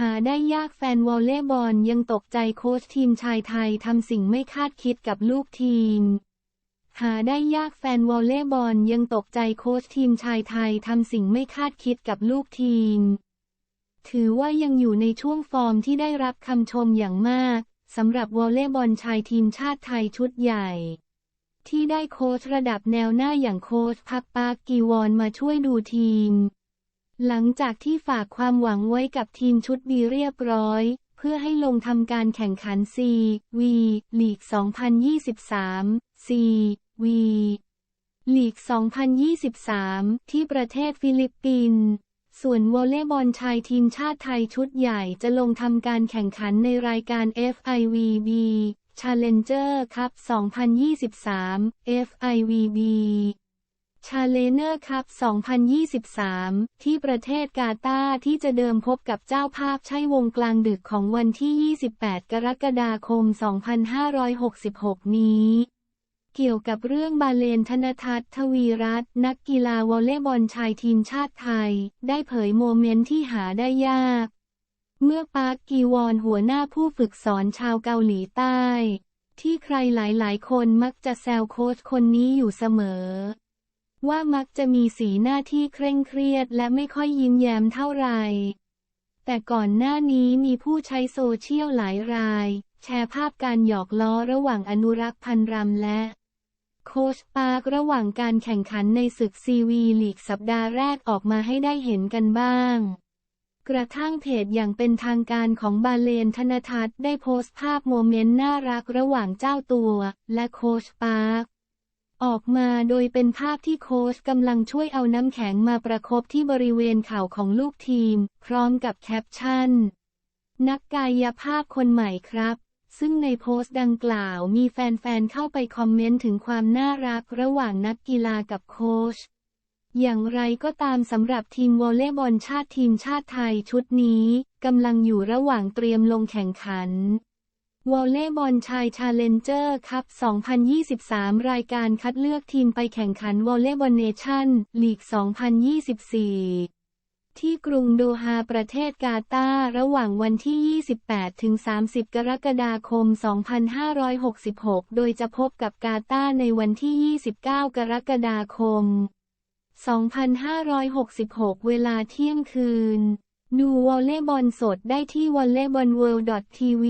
หาได้ยากแฟนวอลเลย์บอลยังตกใจโค้ชทีมชายไทยทำสิ่งไม่คาดคิดกับลูกทีม หาได้ยากแฟนวอลเลย์บอลยังตกใจโค้ชทีมชายไทยทำสิ่งไม่คาดคิดกับลูกทีม ถือว่ายังอยู่ในช่วงฟอร์มที่ได้รับคำชมอย่างมากสำหรับวอลเลย์บอลชายทีมชาติไทยชุดใหญ่ ที่ได้โค้ชระดับแนวหน้าอย่างโค้ชพักปากกีวอนมาช่วยดูทีม หลังจากที่ฝากความหวังไว้กับทีมชุดบีเรียบร้อย เพื่อให้ลงทำการแข่งขันซีวีลีก 2023ซีวีลีก 2023 ที่ประเทศฟิลิปปินส์ส่วนวอลเลย์บอลชายทีมชาติไทยชุดใหญ่จะลงทำการแข่งขันในรายการ FIVB Challenger Cup 2023 FIVB Challenger Cup 2023 ที่ประเทศกาตาร์ที่จะเดิมพบกับเจ้าภาพใช่วงกลางดึกของวันที่ 28 กรกฎาคม 2566 นี้เกี่ยวกับเรื่องบาเลนธนทัศน์ทวีรัตน์นักกีฬาวอลเลย์บอลชายทีมชาติไทย ได้เผยโมเมนต์ที่หาได้ยาก เมื่อปาร์กกีวอนหัวหน้าผู้ฝึกสอนชาวเกาหลีใต้ ที่ใครหลายๆ คนมักจะแซวโค้ชคนนี้อยู่เสมอ ว่ามักจะมีสีหน้าที่เคร่งเครียดและไม่ค่อยยิ้มแย้มเท่าไหร่แต่ก่อนหน้านี้มีผู้ใช้โซเชียลหลายราย แชร์ภาพการหยอกล้อระหว่างอนุรักษ์พันรำและ โคชปาร์กระหว่างการแข่งขันในศึกซีวีลีกสัปดาห์แรกออกมาให้ได้เห็นกันบ้าง กระทั่งเพจอย่างเป็นทางการของบาเลนธนทัศน์ได้โพสต์ภาพโมเมนต์น่ารักระหว่างเจ้าตัว และโคชปาร์ก ออกมาโดยเป็นภาพที่โค้ชกำลังช่วยเอาน้ำแข็งมาประคบที่บริเวณเข่าของลูกทีม พร้อมกับแคปชั่น นักกายภาพคนใหม่ครับ ซึ่งในโพสต์ดังกล่าวมีแฟนๆเข้าไปคอมเมนต์ถึงความน่ารักระหว่างนักกีฬากับโค้ชอย่างไรก็ตามสำหรับทีมวอลเลย์บอลชาติทีมชาติไทยชุดนี้กำลังอยู่ระหว่างเตรียมลงแข่งขัน วอลเลย์บอลชายชาเลนเจอร์คัพ 2023 รายการคัดเลือกทีมไปแข่งขันวอลเลย์บอลเนชั่น ลีก 2024 ที่กรุงโดฮาประเทศกาตาร์ระหว่างวันที่ 28 ถึง 30 กรกฎาคม 2566 โดยจะพบกับกาตาร์ในวันที่ 29 กรกฎาคม 2566 เวลาเที่ยงคืน ดูวอลเลย์บอลสดได้ที่ volleyballworld.tv